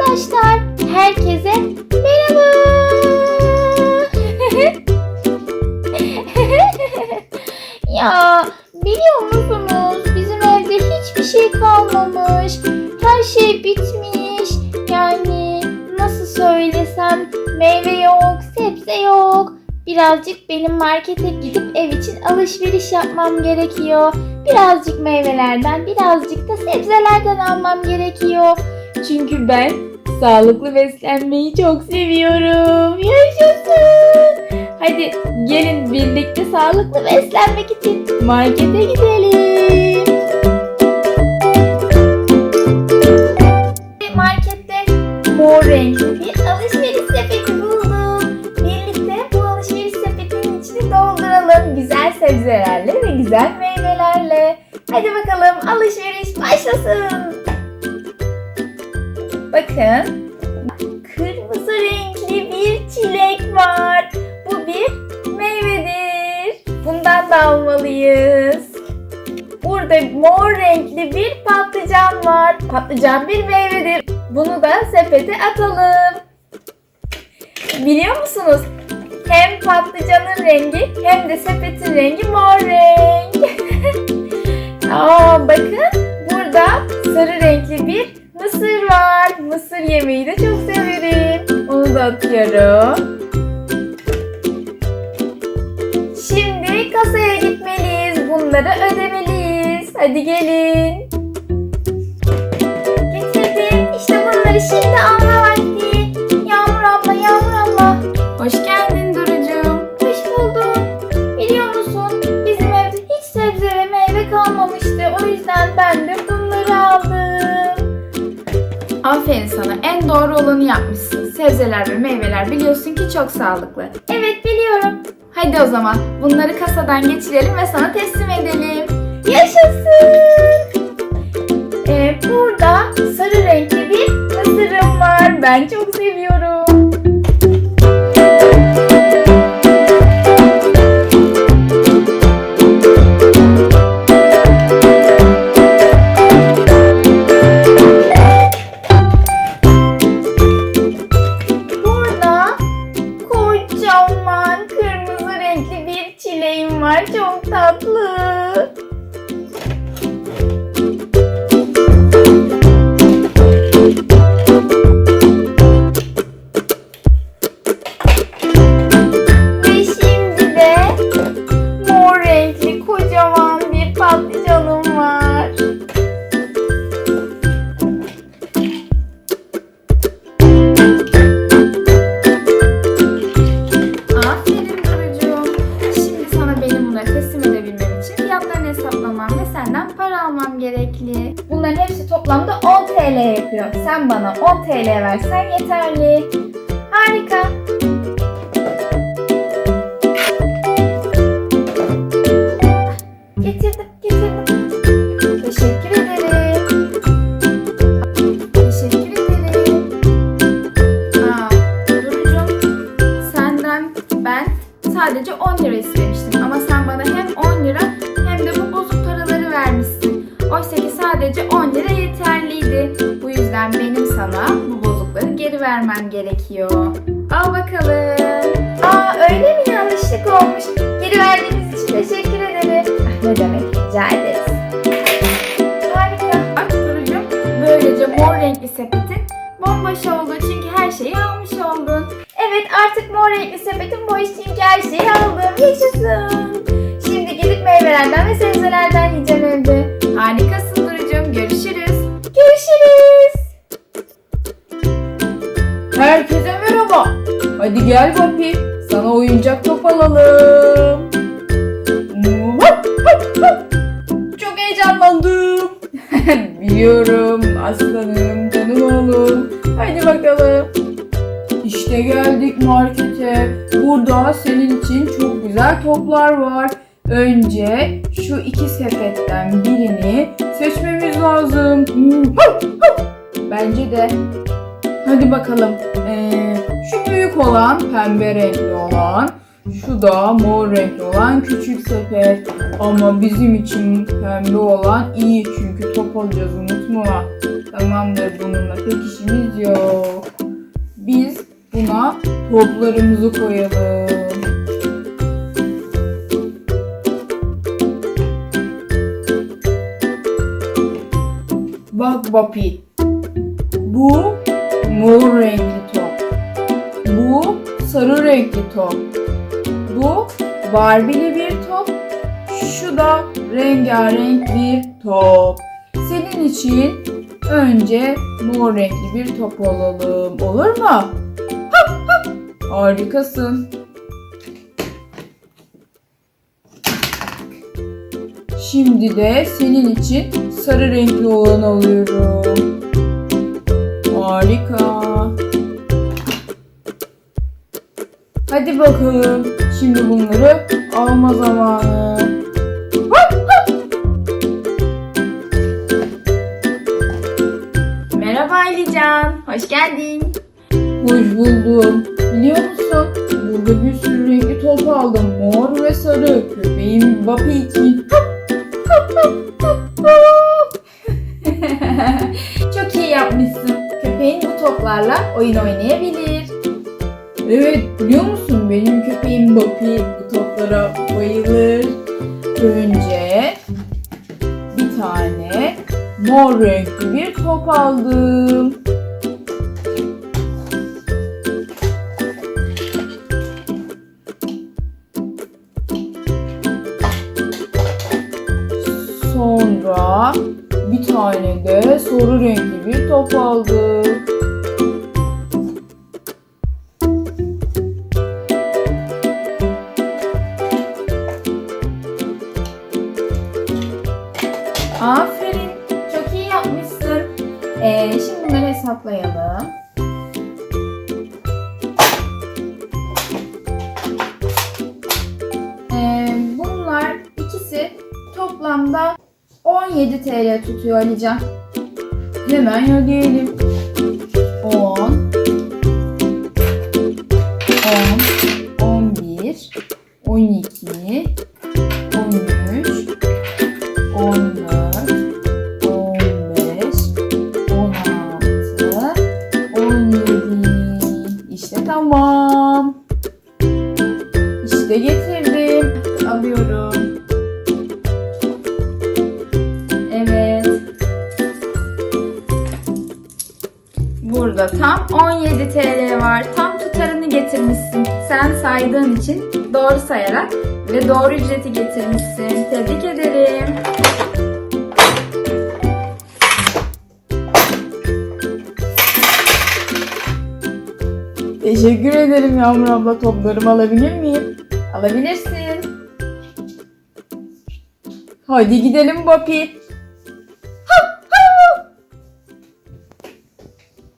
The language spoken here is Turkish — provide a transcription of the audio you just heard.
Arkadaşlar herkese merhaba. ya biliyor musunuz bizim evde hiçbir şey kalmamış. Her şey bitmiş. Yani nasıl söylesem meyve yok, sebze yok. Birazcık benim markete gidip ev için alışveriş yapmam gerekiyor. Birazcık meyvelerden, birazcık da sebzelerden almam gerekiyor. Çünkü ben sağlıklı beslenmeyi çok seviyorum. Yaşasın. Hadi gelin birlikte sağlıklı beslenmek için markete gidelim. Markette mor renkli bir alışveriş sepeti buldum. Birlikte bu alışveriş sepetinin içini dolduralım. Güzel sebzelerle ve güzel meyvelerle. Hadi bakalım alışveriş başlasın. Bakın. Kırmızı renkli bir çilek var. Bu bir meyvedir. Bundan da almalıyız. Burada mor renkli bir patlıcan var. Patlıcan bir meyvedir. Bunu da sepete atalım. Biliyor musunuz? Hem patlıcanın rengi hem de sepetin rengi mor renk. Aa bakın burada sarı renkli bir mısır var. Mısır yemeği de çok severim. Onu da atıyorum. Şimdi kasaya gitmeliyiz. Bunları ödemeliyiz. Hadi gelin. Getirdim. İşte bunları şimdi alma Aferin sana. En doğru olanı yapmışsın. Sebzeler ve meyveler biliyorsun ki çok sağlıklı. Evet biliyorum. Hadi o zaman bunları kasadan geçirelim ve sana teslim edelim. Yaşasın. Ee, burada sarı renkli bir mısırım var. Ben çok Çok tatlı. Hesaplamam ve senden para almam gerekli. Bunların hepsi toplamda 10 TL yapıyor. Sen bana 10 TL versen yeterli. Harika. Getirdim. Sadece 10 lira yeterliydi. Bu yüzden benim sana bu bozukları geri vermem gerekiyor. Al bakalım. Aa öyle mi yanlışlık olmuş? Geri verdiğiniz için teşekkür ederim. Ah, ne demek, rica ederiz. Harika. Bak Durucuğum böylece mor renkli sepetin bomboş oldu çünkü her şeyi almış oldun. Evet artık mor renkli sepetim boş çünkü her şeyi aldım. Yaşasın. Şimdi gidip meyvelerden ve sebzelerden yiyeceğim evde. Harikasın görüşürüz. Görüşürüz. Herkese merhaba. Hadi gel Gopi. Sana oyuncak top alalım. Çok heyecanlandım. Biliyorum aslanım, canım oğlum. Hadi bakalım. İşte geldik markete. Burada senin için çok güzel toplar var. Önce şu iki sepetten birini lazım. Bence de Hadi bakalım. Ee, şu büyük olan pembe renkli olan. Şu da mor renkli olan küçük sepet. Ama bizim için pembe olan iyi çünkü top alacağız unutma. Tamamdır bununla pek işimiz yok. Biz buna toplarımızı koyalım. Bak Bapi. Bu mor renkli top. Bu sarı renkli top. Bu Barbie'li bir top. Şu da rengarenk bir top. Senin için önce mor renkli bir top alalım. Olur mu? Hop hop. Harikasın. Şimdi de senin için sarı renkli olanı alıyorum. Harika. Hadi bakalım. Şimdi bunları alma zamanı. Merhaba Alican. Hoş geldin. Hoş buldum. Biliyor musun? Burada bir sürü renkli top aldım. Mor ve sarı. Köpeğim Bapi için. Çok iyi yapmışsın. Köpeğin bu toplarla oyun oynayabilir. Evet biliyor musun benim köpeğim Bapi bu toplara bayılır. Önce bir tane mor renkli bir top aldım. Sonra bir tane de sarı renkli bir top aldım. Aferin. Çok iyi yapmışsın. Ee, şimdi bunları hesaplayalım. Ee, bunlar ikisi toplamda 17 TL tutuyor Alican. Hemen ödeyelim. Burada tam 17 TL var. Tam tutarını getirmişsin. Sen saydığın için doğru sayarak ve doğru ücreti getirmişsin. Tebrik ederim. Teşekkür ederim Yağmur abla. Toplarımı alabilir miyim? Alabilirsin. Hadi gidelim Bapi.